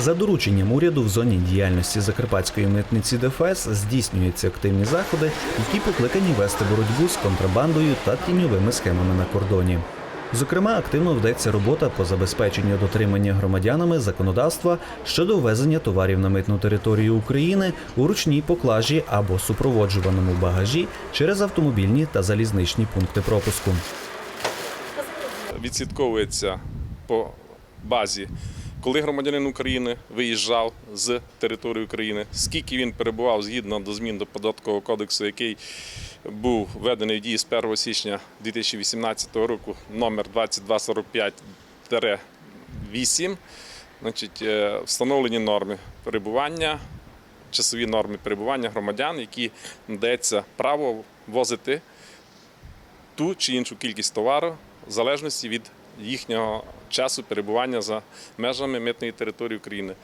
За дорученням уряду в зоні діяльності Закарпатської митниці ДФС здійснюються активні заходи, які покликані вести боротьбу з контрабандою та тіньовими схемами на кордоні. Зокрема, активно ведеться робота по забезпеченню дотримання громадянами законодавства щодо ввезення товарів на митну територію України у ручній поклажі або супроводжуваному багажі через автомобільні та залізничні пункти пропуску. відслідковується по базі, коли громадянин України виїжджав з території України, скільки він перебував згідно до змін до податкового кодексу, який був введений в дії з 1 січня 2018 року, номер 2245-8, значить, е, встановлені норми перебування, часові норми перебування громадян, які надається право возити ту чи іншу кількість товару в залежності від їхнього часу перебування за межами митної території України.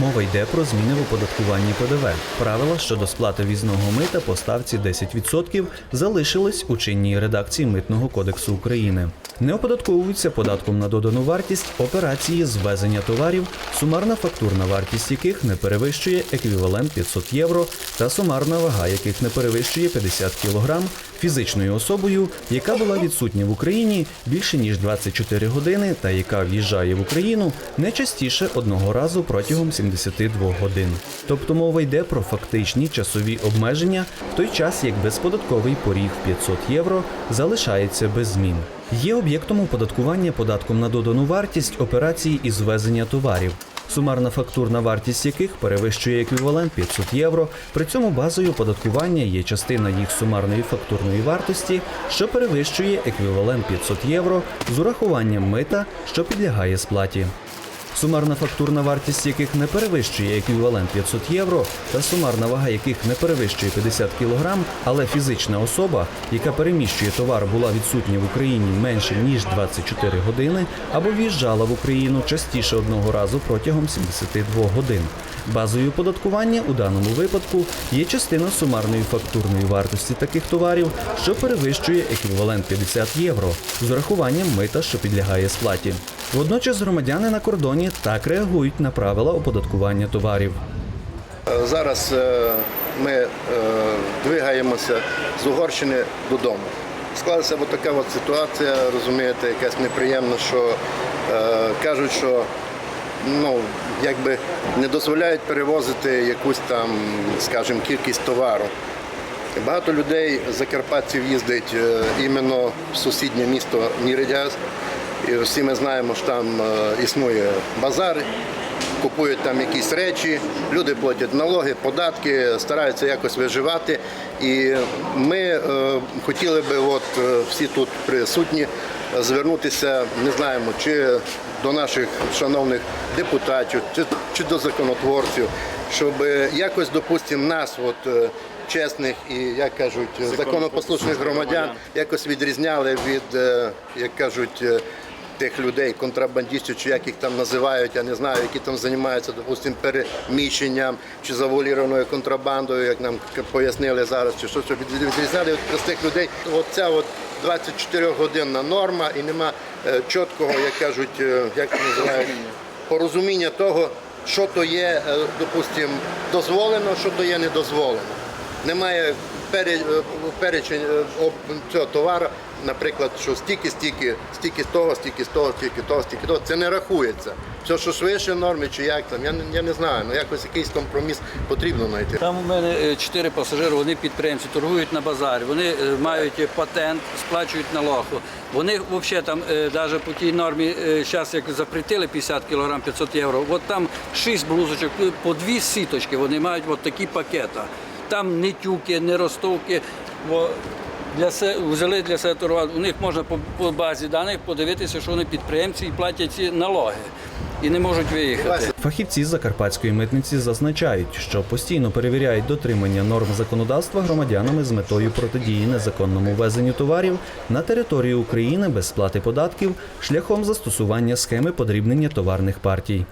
Мова йде про зміни в оподаткуванні ПДВ. Правила щодо сплати візного мита по ставці 10% залишились у чинній редакції Митного кодексу України. Не оподатковуються податком на додану вартість операції з ввезення товарів, сумарна фактурна вартість яких не перевищує еквівалент 500 євро та сумарна вага яких не перевищує 50 кг фізичною особою, яка була відсутня в Україні більше ніж 24 години та яка в'їжджає в Україну не частіше одного разу протягом 72 годин. Тобто мова йде про фактичні часові обмеження в той час, як безподатковий поріг в 500 євро залишається без змін. Є об'єктом оподаткування податком на додану вартість операції із ввезення товарів. Сумарна фактурна вартість яких перевищує еквівалент 500 євро. При цьому базою оподаткування є частина їх сумарної фактурної вартості, що перевищує еквівалент 500 євро з урахуванням мита, що підлягає сплаті. Сумарна фактурна вартість яких не перевищує еквівалент 500 євро, та сумарна вага яких не перевищує 50 кг, але фізична особа, яка переміщує товар, була відсутня в Україні менше ніж 24 години або в'їжджала в Україну частіше одного разу протягом 72 годин. Базою оподаткування у даному випадку є частина сумарної фактурної вартості таких товарів, що перевищує еквівалент 50 євро з урахуванням мита, що підлягає сплаті. Водночас громадяни на кордоні так реагують на правила оподаткування товарів. Е, Зараз е, ми е, двигаємося з Угорщини додому. Склалася от така от ситуація, розумієте, якась неприємна, що кажуть, що ну, якби не дозволяють перевозити якусь там, скажімо, кількість товару. Багато людей закарпатців їздить іменно в сусіднє місто Ніридяс. І всі ми знаємо, що там е, існує базар, купують там якісь речі, люди платять налоги, податки, стараються якось виживати. І ми е, хотіли би, от е, всі тут присутні, звернутися, не знаємо, чи до наших шановних депутатів, чи, чи до законотворців, щоб якось, допустимо, нас, от, чесних і, як кажуть, законопослушних громадян, якось відрізняли від, як кажуть, тих людей, контрабандистів, чи як їх там називають, я не знаю, які там займаються, допустимо, переміщенням чи завуалірованою контрабандою, як нам пояснили зараз, чи що, щоб від- відрізняли від простих людей. Оця от 24-годинна норма і нема е, чіткого, як кажуть, е, як називають, порозуміння того, що то є, е, допустимо, дозволено, що то є недозволено. Немає перечень е, товару, наприклад, що стільки, стільки, стільки з того, стільки з того, стільки того, стільки того. Це не рахується. Все, що швидше норми чи як там, я, не- я не знаю. Ну якось якийсь компроміс потрібно знайти. Там у мене е, чотири пасажири, вони підприємці, торгують на базарі, вони е, мають е, патент, сплачують налогу. Вони взагалі там, навіть по тій нормі, зараз як запретили 50 кг 500 євро, от там 6 блузочок, е, по дві сіточки, вони мають от такі пакети. Там не тюки, не ростовки. Бо для се, взяли для себе торгувати. У них можна по, по базі даних подивитися, що вони підприємці і платять ці налоги і не можуть виїхати. Фахівці з закарпатської митниці зазначають, що постійно перевіряють дотримання норм законодавства громадянами з метою протидії незаконному ввезенню товарів на територію України без сплати податків шляхом застосування схеми подрібнення товарних партій.